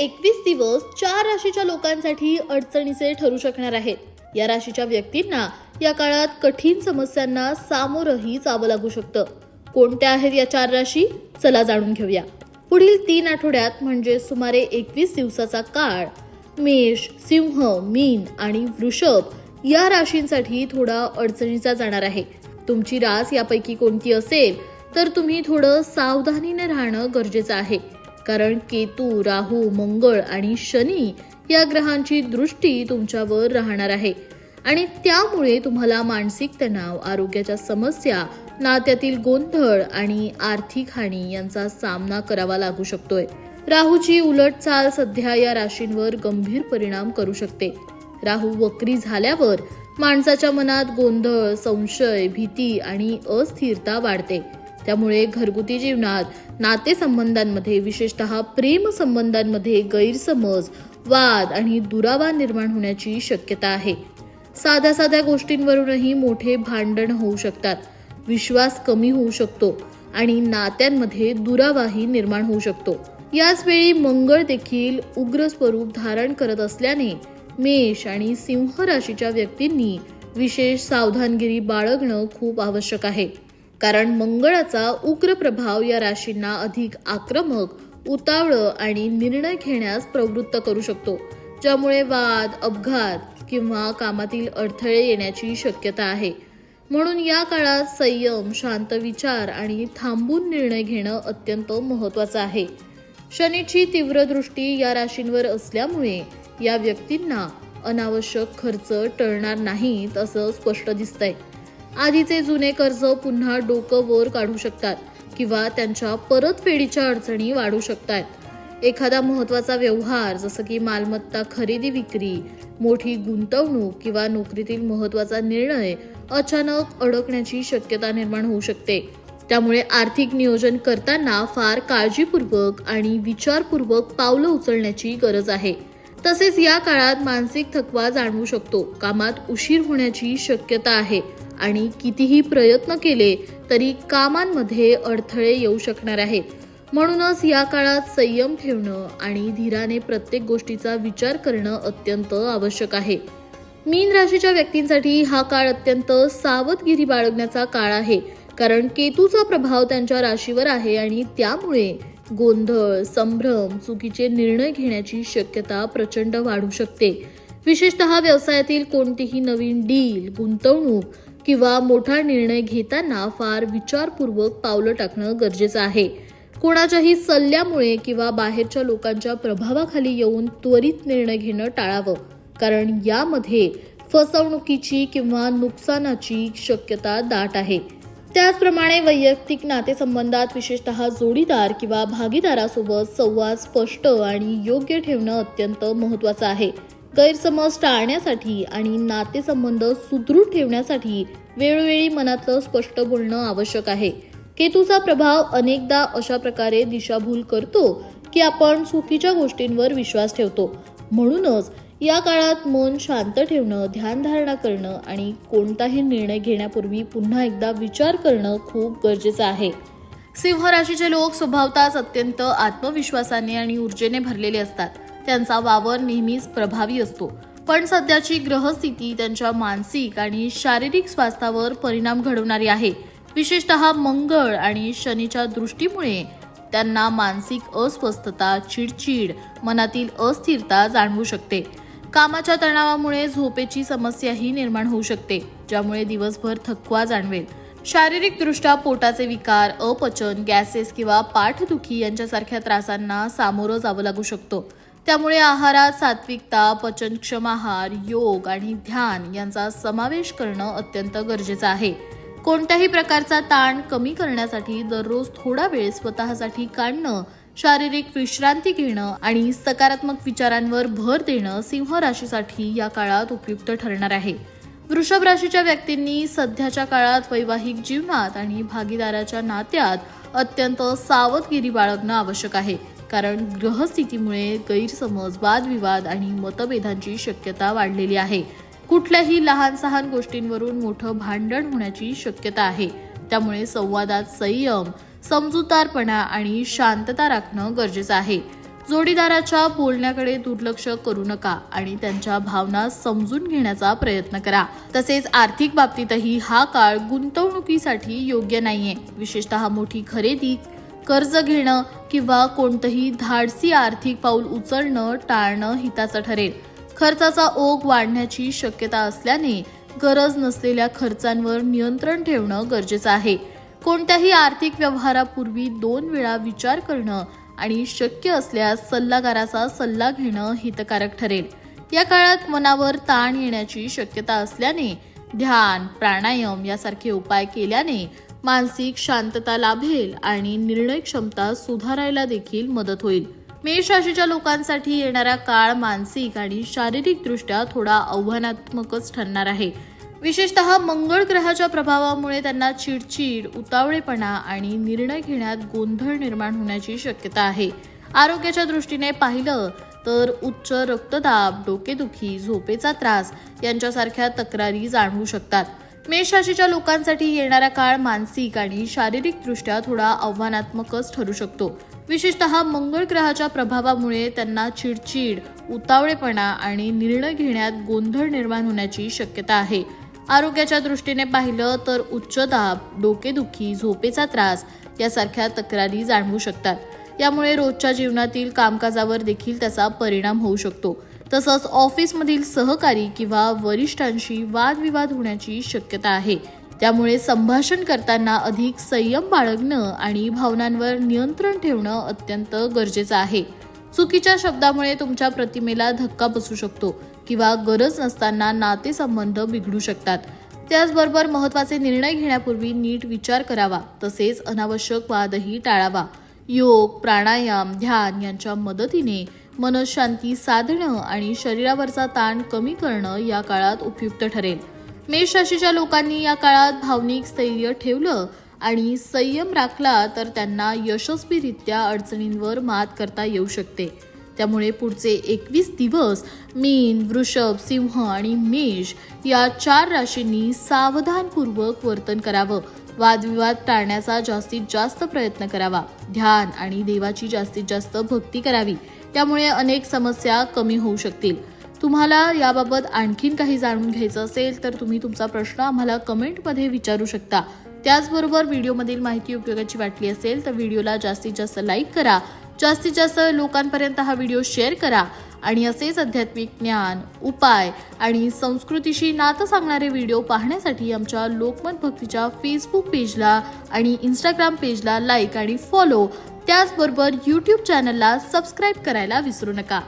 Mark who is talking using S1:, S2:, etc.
S1: एकवीस दिवस चार राशीच्या लोकांसाठी अडचणीचे ठरू शकणार आहेत. या राशीच्या व्यक्तींना या काळात कठीण समस्यांना सामोरंही जावं लागू शकतं. कोणत्या आहेत या चार राशी? चला जाणून घेऊया. पुढील तीन आठवड्यात म्हणजे सुमारे एकवीस दिवसाचा काळ मेष सिंह मीन आणि वृषभ या राशींसाठी थोडा अडचणीचा जाणार आहे. तुमची रास यापैकी कोणती असेल तर तुम्ही थोडं सावधानीने राहणं गरजेचं आहे. कारण केतू राहू मंगळ आणि शनी या ग्रहांची दृष्टी तुमच्यावर राहणार आहे. आणि त्यामुळे तुम्हाला मानसिक तणाव आरोग्याच्या समस्या नात्यातील गोंधळ आणि आर्थिक हानी यांचा सामना करावा लागू शकतोय. राहूची उलट चाल सध्या या राशींवर गंभीर परिणाम करू शकते. राहू वक्री झाल्यावर माणसाच्या मनात गोंधळ संशय भीती आणि अस्थिरता वाढते. त्यामुळे घरगुती जीवनात नातेसंबंधांमध्ये विशेषतः प्रेम संबंधांमध्ये गैरसमज वाद आणि दुरावा निर्माण होण्याची शक्यता आहे. साध्या साध्या गोष्टींवरूनही मोठे भांडण होऊ शकतात विश्वास कमी होऊ शकतो आणि नात्यांमध्ये दुरावाही निर्माण होऊ शकतो. याच वेळी मंगळ देखील उग्र स्वरूप धारण करत असल्याने मेष आणि सिंह राशीच्या व्यक्तींनी विशेष सावधानगिरी बाळगणं खूप आवश्यक आहे. कारण मंगळाचा उग्र प्रभाव या राशींना अधिक आक्रमक उतावळं आणि निर्णय घेण्यास प्रवृत्त करू शकतो ज्यामुळे वाद अपघात किंवा कामातील अडथळे येण्याची शक्यता आहे. म्हणून या काळात संयम शांत विचार आणि थांबून निर्णय घेणं अत्यंत महत्वाचं आहे. शनीची तीव्र दृष्टी या राशींवर असल्यामुळे या व्यक्तींना अनावश्यक खर्च टळणार नाहीत असं स्पष्ट दिसतंय. आधीचे जुने कर्ज पुन्हा डोकं वर काढू शकतात किंवा त्यांच्या परतफेडीच्या अडचणी वाढू शकतात. एखादा महत्त्वाचा व्यवहार जसं की मालमत्ता खरेदी विक्री मोठी गुंतवणूक किंवा नोकरीतील महत्त्वाचा निर्णय अचानक अडकण्याची शक्यता निर्माण होऊ शकते. त्यामुळे आर्थिक नियोजन करताना फार काळजीपूर्वक आणि विचारपूर्वक पावलं उचलण्याची गरज आहे. तसेच या काळात मानसिक थकवा जाणवू शकतो. कामात उशीर होण्याची शक्यता आहे. आणि कितीही प्रयत्न केले तरी कामांमध्ये अडथळे येऊ शकणार आहेत. म्हणूनच या काळात संयम ठेवणं आणि धीराने प्रत्येक गोष्टीचा विचार करणं अत्यंत आवश्यक आहे. मीन राशीच्या व्यक्तींसाठी हा काळ अत्यंत सावधगिरी बाळगण्याचा काळ आहे. कारण केतूचा प्रभाव त्यांच्या राशीवर आहे आणि त्यामुळे गोंधळ संभ्रम चुकीचे निर्णय घेण्याची शक्यता प्रचंड वाढू शकते. विशेषतः व्यवसायातील कोणतीही नवीन डील गुंतवणूक किंवा मोठा निर्णय घेताना फार विचारपूर्वक पावलं टाकणं गरजेचं आहे. कोणाच्याही सल्ल्यामुळे किंवा बाहेरच्या लोकांच्या प्रभावाखाली येऊन त्वरित निर्णय घेणं टाळावं कारण यामध्ये फसवणुकीची किंवा नुकसानाची शक्यता दाट आहे. त्याचप्रमाणे वैयक्तिक नातेसंबंधात विशेषतः जोडीदार किंवा भागीदारासोबत संवाद स्पष्ट आणि योग्य ठेवणं अत्यंत महत्वाचं आहे. गैरसमज टाळण्यासाठी आणि नातेसंबंध सुदृढ ठेवण्यासाठी वेळोवेळी मनातलं स्पष्ट बोलणं आवश्यक आहे. केतूचा प्रभाव अनेकदा अशा प्रकारे दिशाभूल करतो की आपण चुकीच्या गोष्टींवर विश्वास ठेवतो. म्हणूनच या काळात मन शांत ठेवणं ध्यानधारणा करणं आणि कोणताही निर्णय घेण्यापूर्वी पुन्हा एकदा विचार करणं खूप गरजेचं आहे. सिंह राशीचे लोक स्वभावताच अत्यंत आत्मविश्वासाने आणि ऊर्जेने भरलेले असतात. त्यांचा वावर नेहमीच प्रभावी असतो. पण सध्याची ग्रहस्थिती त्यांच्या मानसिक आणि शारीरिक स्वास्थ्यावर परिणाम घडवणारी आहे. विशेषतः मंगळ आणि शनीच्या दृष्टीमुळे त्यांना मानसिक अस्वस्थता चिडचिड मनातील अस्थिरता जाणवू शकते. कामाच्या तणावामुळे झोपेची समस्याही निर्माण होऊ शकते ज्यामुळे दिवसभर थकवा जाणवेल. शारीरिक दृष्ट्या पोटाचे विकार अपचन गॅसेस किंवा पाठदुखी यांच्यासारख्या त्रासांना सामोरं जावं लागू शकतो. त्यामुळे आहारात सात्विकता पचनक्षम आहार योग आणि ध्यान यांचा समावेश करणं अत्यंत गरजेचं आहे. कोणत्याही प्रकारचा ताण कमी करण्यासाठी दररोज थोडा वेळ स्वतःसाठी काढणं शारीरिक विश्रांती घेणं आणि सकारात्मक विचारांवर भर देणं सिंह राशीसाठी या काळात उपयुक्त ठरणार आहे. वृषभ राशीच्या व्यक्तींनी सध्याच्या काळात वैवाहिक जीवनात आणि भागीदाराच्या नात्यात अत्यंत सावधगिरी बाळगणं आवश्यक आहे. कारण ग्रहस्थितीमुळे गैरसमज वादविवाद आणि मतभेदांची शक्यता वाढलेली आहे. कुठल्याही लहान सहान गोष्टींवरून मोठं भांडण होण्याची शक्यता आहे. त्यामुळे संवादात संयम समजूतदारपणा आणि शांतता राखणं गरजेचं आहे. जोडीदाराच्या बोलण्याकडे दुर्लक्ष करू नका आणि त्यांच्या भावना समजून घेण्याचा प्रयत्न करा. तसेच आर्थिक बाबतीतही हा काळ गुंतवणुकीसाठी योग्य नाहीये. विशेषतः मोठी खरेदी कर्ज घेणं किंवा कोणतंही धाडसी आर्थिक पाऊल उचलणं टाळणं हिताचं ठरेल. खर्चाचा ओघ वाढण्याची शक्यता असल्याने गरज नसलेल्या खर्चांवर नियंत्रण ठेवणं गरजेचं आहे. कोणत्याही आर्थिक व्यवहारापूर्वी दोन वेळा विचार करणं आणि शक्य असल्यास सल्लागाराचा सल्ला घेणं हितकारक ठरेल. या काळात मनावर ताण येण्याची शक्यता असल्याने ध्यान प्राणायाम यासारखे उपाय केल्याने मानसिक शांतता लाभेल आणि निर्णय क्षमता सुधारायला देखील मदत होईल. मेष राशीच्या लोकांसाठी येणारा काळ मानसिक आणि शारीरिक दृष्ट्या थोडा आव्हानात्मकच ठरणार आहे. विशेषतः मंगळ ग्रहाच्या प्रभावामुळे त्यांना चिडचिड उतावळेपणा आणि निर्णय घेण्यात गोंधळ निर्माण होण्याची शक्यता आहे. आरोग्याच्या दृष्टीने पाहिलं तर उच्च रक्तदाब डोकेदुखी झोपेचा त्रास यांच्यासारख्या तक्रारी जाणवू शकतात. मेष राशीच्या लोकांसाठी येणारा काळ मानसिक आणि शारीरिक दृष्ट्या थोडा आव्हानात्मकच ठरू शकतो. विशेषतः मंगळ ग्रहाच्या प्रभावामुळे त्यांना चिडचिड उतावळेपणा आणि निर्णय घेण्यात गोंधळ निर्माण होण्याची शक्यता आहे. आरोग्याच्या दृष्टीने पाहिलं तर उच्च दाब डोकेदुखी झोपेचा त्रास यासारख्या तक्रारी जाणवू शकतात. यामुळे रोजच्या जीवनातील कामकाजावर देखील त्याचा परिणाम होऊ शकतो. तसंच ऑफिसमधील सहकारी किंवा वरिष्ठांशी वादविवाद होण्याची शक्यता आहे. त्यामुळे संभाषण करताना अधिक संयम बाळगणं आणि भावनांवर नियंत्रण ठेवणं अत्यंत गरजेचं आहे. चुकीच्या शब्दामुळे तुमच्या प्रतिमेला धक्का बसू शकतो किंवा गरज नसताना नातेसंबंध बिघडू शकतात. त्याचबरोबर महत्त्वाचे निर्णय घेण्यापूर्वी नीट विचार करावा तसेच अनावश्यक वादही टाळावा. योग प्राणायाम ध्यान यांच्या मदतीने मनशांती साधणं आणि शरीरावरचा ताण कमी करणं या काळात उपयुक्त ठरेल. मेष राशीच्या लोकांनी या काळात भावनिक स्थैर्य ठेवलं आणि संयम राखला तर त्यांना यशस्वीरित्या अडचणींवर मात करता येऊ शकते. त्यामुळे पुढचे एकवीस दिवस मीन वृषभ सिंह आणि मेष या चार राशींनी सावधानपूर्वक वर्तन करावं. वादविवाद टाळण्याचा जास्तीत जास्त प्रयत्न करावा. ध्यान आणि देवाची जास्तीत जास्त भक्ती करावी. त्यामुळे अनेक समस्या कमी होऊ शकतील. तुम्हाला याबाबत आणखीन काही जाणून घ्यायचं असेल तर तुम्ही तुमचा प्रश्न आम्हाला कमेंटमध्ये विचारू शकता. त्याचबरोबर व्हिडिओमधील माहिती उपयोगाची वाटली असेल तर व्हिडिओला जास्तीत जास्त लाईक करा. जास्तीत जास्त लोकांपर्यंत हा व्हिडिओ शेअर करा. आणि असेच आध्यात्मिक ज्ञान उपाय आणि संस्कृतीशी नातं सांगणारे व्हिडिओ पाहण्यासाठी आमच्या लोकमत भक्तीच्या फेसबुक पेजला आणि इंस्टाग्राम पेजला लाईक आणि फॉलो त्याचबरोबर यूट्यूब चॅनलला सबस्क्राईब करायला विसरू नका.